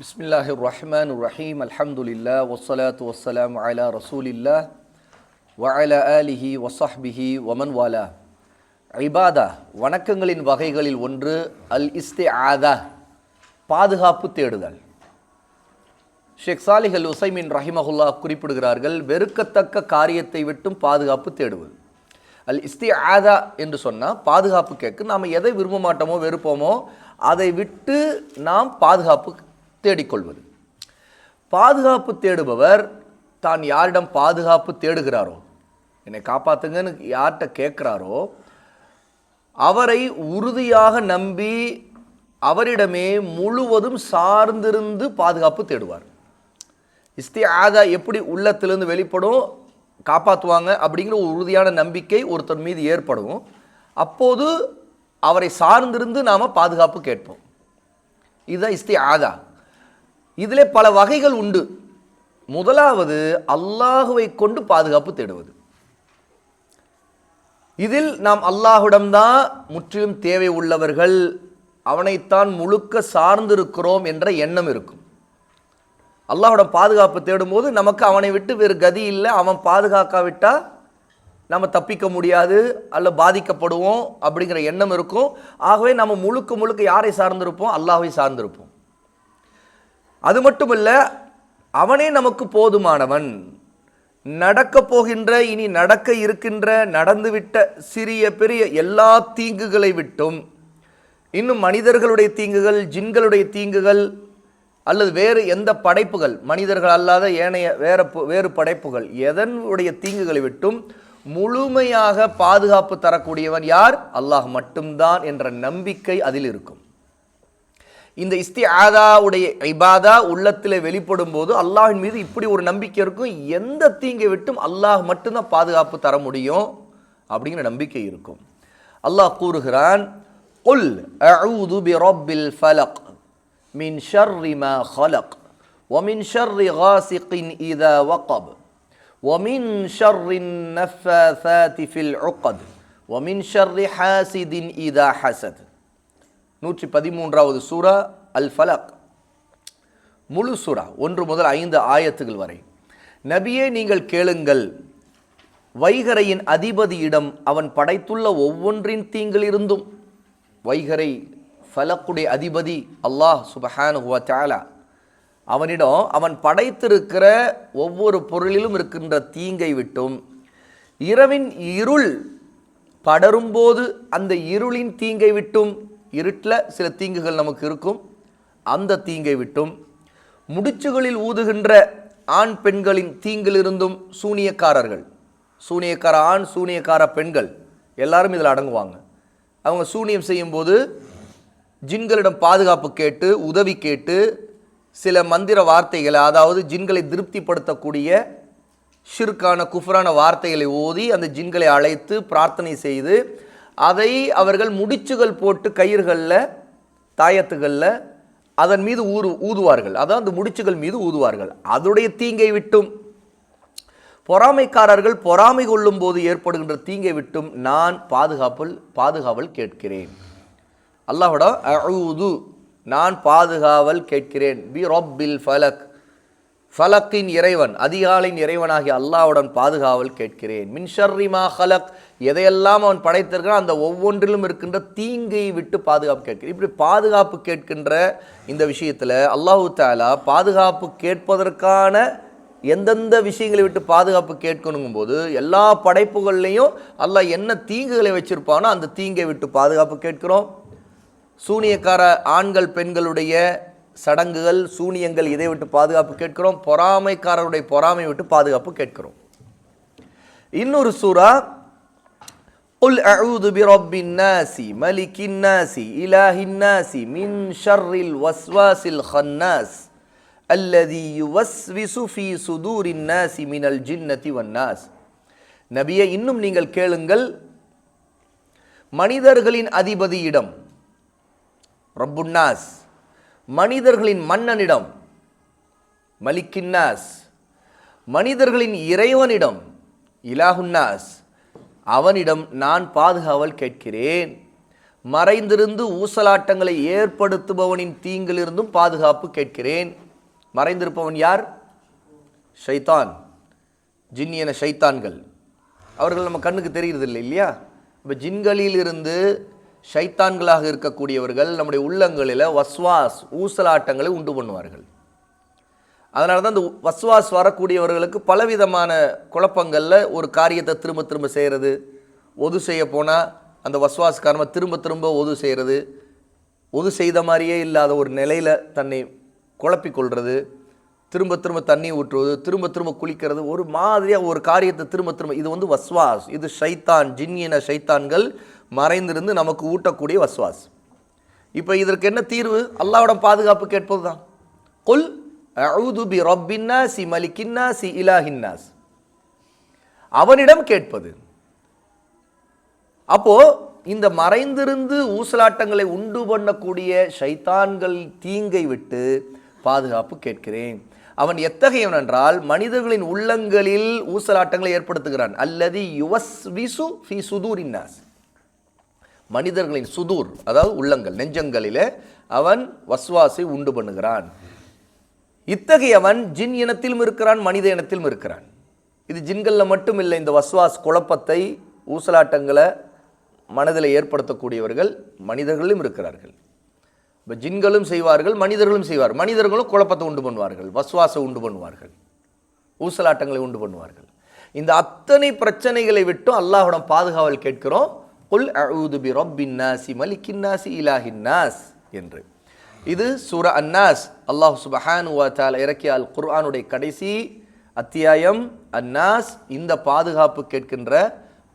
பிஸ்மில்லாஹி ரஹ்மான் ரஹீம் அல்ஹம்துலில்லா வசலாத்து வசலாம் அலா ரசூலில்லா வஅலா அலிஹி வசஹ்பிஹி ஒமன் வாலா ஐபாதா வணக்கங்களின் வகைகளில் ஒன்று அல் இஸ்தே ஆதா பாதுகாப்பு தேடுதல். ஷேக் சாலிஹ் உசைமின் ரஹிமஹுல்லா குறிப்பிடுகிறார்கள் வெறுக்கத்தக்க காரியத்தை விட்டும் பாதுகாப்பு தேடுவது. அல் இஸ்தி ஆதா என்று சொன்னால் பாதுகாப்பு கேட்கு நாம் எதை விரும்ப மாட்டோமோ வெறுப்போமோ அதை விட்டு நாம் பாதுகாப்பு தேடிக்கொள்வது. பாதுகாப்பு தேடுபவர் தான் யாரிடம் பாதுகாப்பு தேடுகிறாரோ என்னை காப்பாத்துங்கன்னு யார்கிட்ட கேட்குறாரோ அவரை உறுதியாக நம்பி அவரிடமே முழுவதும் சார்ந்திருந்து பாதுகாப்பு தேடுவார். இஸ்திஆதா எப்படி உள்ளத்திலிருந்து வெளிப்படும் காப்பாற்றுவாங்க அப்படிங்கிற ஒரு உறுதியான நம்பிக்கை ஒருத்தர் மீது ஏற்படும். அப்போது அவரை சார்ந்திருந்து நாம் பாதுகாப்பு கேட்போம். இதுதான் இஸ்திஆதா. இதில் பல வகைகள் உண்டு. முதலாவது அல்லாஹுவை கொண்டு பாதுகாப்பு தேடுவது. இதில் நாம் அல்லாஹுடம்தான் முற்றிலும் தேவை உள்ளவர்கள் அவனைத்தான் முழுக்க சார்ந்திருக்கிறோம் என்ற எண்ணம் இருக்கும். அல்லாஹுடன் பாதுகாப்பு தேடும்போது நமக்கு அவனை விட்டு வேறு கதி இல்லை. அவன் பாதுகாக்காவிட்டால் நம்ம தப்பிக்க முடியாது அல்ல பாதிக்கப்படுவோம் அப்படிங்கிற எண்ணம் இருக்கும். ஆகவே நம்ம முழுக்க முழுக்க யாரை சார்ந்திருப்போம்? அல்லாஹை சார்ந்திருப்போம். அது மட்டுமல்ல அவனே நமக்கு போதுமானவன். நடக்க போகின்ற இனி நடக்க இருக்கின்ற நடந்துவிட்ட சிறிய பெரிய எல்லா தீங்குகளை விட்டும் இன்னும் மனிதர்களுடைய தீங்குகள் ஜின்களுடைய தீங்குகள் அல்லது வேறு எந்த படைப்புகள் மனிதர்கள் அல்லாத ஏனைய வேற வேறு படைப்புகள் எதனுடைய தீங்குகளை விட்டும் முழுமையாக பாதுகாப்பு தரக்கூடியவன் யார்? அல்லாஹ் மட்டும்தான் என்ற நம்பிக்கை அதில் இருக்கும். இந்த இஸ்திஆதாவுடைய இபாதா உள்ளத்தில் வெளிப்படும் போது அல்லாஹ்வின் மீது இப்படி ஒரு நம்பிக்கை இருக்கும் எந்த தீங்கை விட்டும் அல்லாஹ் மட்டும்தான் பாதுகாப்பு தர முடியும் அப்படிங்கிற நம்பிக்கை இருக்கும் அல்லாஹ் கூறுகிறான் قل أعوذ برب الفلق من شر ما خلق ومن شر غاسق إذا وقب ومن شر النفاثات في العقد ومن شر حاسد إذا حسد நூற்றி பதிமூன்றாவது சூரா அல் ஃபலக் முழு சூரா ஒன்று முதல் ஐந்து ஆயத்துகள் வரை. நபியே நீங்கள் கேளுங்கள். வைகரையின் அதிபதியிடம் அவன் படைத்துள்ள ஒவ்வொன்றின் தீங்கிலிருந்தும். வைகரை ஃபலக்குடைய அதிபதி அல்லாஹ் சுபஹானுவா தாலா அவனிடம் அவன் படைத்திருக்கிற ஒவ்வொரு பொருளிலும் இருக்கின்ற தீங்கை விட்டும். இரவின் இருள் படரும்போது அந்த இருளின் தீங்கை விட்டும். இருட்டில் சில தீங்குகள் நமக்கு இருக்கும். அந்த தீங்கை விட்டும் முடிச்சுகளில் ஊதுகின்ற ஆண் பெண்களின் தீங்கிலிருந்தும் சூனியக்காரர்கள் சூனியக்கார ஆண் சூனியக்கார பெண்கள் எல்லாரும் இதில் அடங்குவாங்க. அவங்க சூனியம் செய்யும்போது ஜின்களிடம் பாதுகாப்பு கேட்டு உதவி கேட்டு சில மந்திர வார்த்தைகளை அதாவது ஜின்களை திருப்திப்படுத்தக்கூடிய ஷிர்கான குஃபரான வார்த்தைகளை ஓதி அந்த ஜின்களை அழைத்து பிரார்த்தனை செய்து அதை அவர்கள் முடிச்சுகள் போட்டு கயிறுகளில் தாயத்துகளில் அதன் மீது ஊறு ஊதுவார்கள். அதான் அந்த முடிச்சுகள் மீது ஊதுவார்கள். அதோடைய தீங்கை விட்டும் பொறாமைக்காரர்கள் பொறாமை கொள்ளும் போது ஏற்படுகின்ற தீங்கை விட்டும் நான் பாதுகாப்பில் பாதுகாவல் கேட்கிறேன். அல்லாஹோட அஊது நான் பாதுகாவல் கேட்கிறேன். பி ரொப்பில் ஃபலக் ஃபலக்கின் இறைவன் அதிகாலின் இறைவனாகிய அல்லாஹ்வுடன் பாதுகாவல் கேட்கிறேன். மின்ஷர்ரிமா ஹலக் எதையெல்லாம் அவன் படைத்திருக்கிறான் அந்த ஒவ்வொன்றிலும் இருக்கின்ற தீங்கை விட்டு பாதுகாப்பு கேட்கிறேன். இப்படி பாதுகாப்பு கேட்கின்ற இந்த விஷயத்தில் அல்லாஹு தாலா பாதுகாப்பு கேட்பதற்கான எந்தெந்த விஷயங்களை விட்டு பாதுகாப்பு கேட்கணுங்கும் போது எல்லா படைப்புகள்லையும் அல்லாஹ் என்ன தீங்குகளை வச்சுருப்பானோ அந்த தீங்கை விட்டு பாதுகாப்பு கேட்கிறோம். சூனியக்கார ஆண்கள் பெண்களுடைய சடங்குகள் சூனியங்கள் இதை விட்டு பாதுகாப்பு கேட்கிறோம். பொறாமைக்காரருடைய பொறாமை விட்டு பாதுகாப்பு கேட்கிறோம். இன்னொரு சூறா قل أعوذ برب الناس ملك الناس إله الناس من شر الوسواس الخناس الذي يوسوس في صدور الناس من الجنة والناس நபியே இன்னும் நீங்கள் கேளுங்கள் மனிதர்களின் அதிபதியிடம் ரப்புன்னாஸ் மனிதர்களின் மன்னனிடம் மலிக்கின்னாஸ் மனிதர்களின் இறைவனிடம் இலாகுன்னாஸ் அவனிடம் நான் பாதுகாவல் கேட்கிறேன். மறைந்திருந்து ஊசலாட்டங்களை ஏற்படுத்துபவனின் தீங்கிலிருந்தும் பாதுகாப்பு கேட்கிறேன். மறைந்திருப்பவன் யார்? ஷைத்தான். ஜின்னியன ஷைத்தான்கள். அவர்கள் நம்ம கண்ணுக்கு தெரிகிறது இல்லையா? இப்போ ஜின்களிலிருந்து ஷைத்தான்களாக இருக்கக்கூடியவர்கள் நம்முடைய உள்ளங்களில் வஸ்வாஸ் ஊசலாட்டங்களை உண்டு பண்ணுவார்கள். அதனால தான் இந்த வஸ்வாஸ் வரக்கூடியவர்களுக்கு பலவிதமான குழப்பங்களில் ஒரு காரியத்தை திரும்ப திரும்ப செய்கிறது ஒது செய்ய போனால் அந்த வஸ்வாஸ் காரணமாக திரும்ப திரும்ப ஒது செய்கிறது ஒது செய்த மாதிரியே இல்லாத ஒரு நிலையில் தன்னை குழப்பிக்கொள்வது திரும்ப திரும்ப தண்ணி ஊற்றுவது திரும்ப திரும்ப குளிக்கிறது ஒரு மாதிரியாக ஒரு காரியத்தை திரும்ப திரும்ப இது வந்து வஸ்வாஸ் இது ஷைத்தான் ஜின்னின ஷைத்தான்கள் மறைந்திருந்து நமக்கு ஊட்டக்கூடிய வஸ்வாஸ் இப்போ இதற்கு என்ன தீர்வு? அல்லாவோட பாதுகாப்பு கேட்பது தான் கொல் அவுது பி ரப்பின்னாசி மலிக்கின்னாசி இலாஹின்னாஸ் அவனிடம் கேட்பது அப்போ இந்த மறைந்திருந்து ஊசலாட்டங்களை உண்டு பண்ணக்கூடிய ஷைத்தான்கள் தீங்கை விட்டு பாதுகாப்பு கேட்கிறேன். அவன் எத்தகையவன் என்றால் மனிதர்களின் உள்ளங்களில் ஊசலாட்டங்களை ஏற்படுத்துகிறான். அல்லது யுவஸ் விசு ஃபி சுதூர் இன்னாஸ் மனிதர்களின் சுதூர் அதாவது உள்ளங்கள் நெஞ்சங்களிலே அவன் வஸ்வாசை உண்டு பண்ணுகிறான். இத்தகையவன் ஜின் இனத்திலும் இருக்கிறான் மனித இனத்திலும் இருக்கிறான். இது ஜின்களில் மட்டும் இல்லை இந்த வஸ்வாஸ் குழப்பத்தை ஊசலாட்டங்களை மனதில் ஏற்படுத்தக்கூடியவர்கள் மனிதர்களும் இருக்கிறார்கள். இப்போ ஜின்களும் செய்வார்கள் மனிதர்களும் செய்வார். மனிதர்களும் குழப்பத்தை உண்டு பண்ணுவார்கள் வஸ்வாசை உண்டு பண்ணுவார்கள் ஊசலாட்டங்களை உண்டு பண்ணுவார்கள். இந்த அத்தனை பிரச்சனைகளை விட்டும் அல்லாஹ்விடம் பாதுகாவல் கேட்கிறோம். குல் அஊது பி ரப்பின் நாசி மலிக்கின் நாசி இலாஹின் நாஸ் என்று. இது சூர அன்னாஸ் அல்லாஹ் சுபஹான் வ இறக்கிய அல் குர்ஆனுடைய கடைசி அத்தியாயம் அன்னாஸ் இந்த பாதுகாப்பு கேட்கின்ற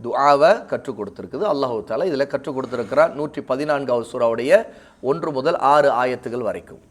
துஆவை கற்றுக் கொடுத்துருக்குது. அல்லாஹு தாலா இதில் கற்றுக் கொடுத்துருக்கிறார். நூற்றி பதினான்காவது சூறாவுடைய ஒன்று முதல் ஆறு ஆயத்துகள் வரைக்கும்.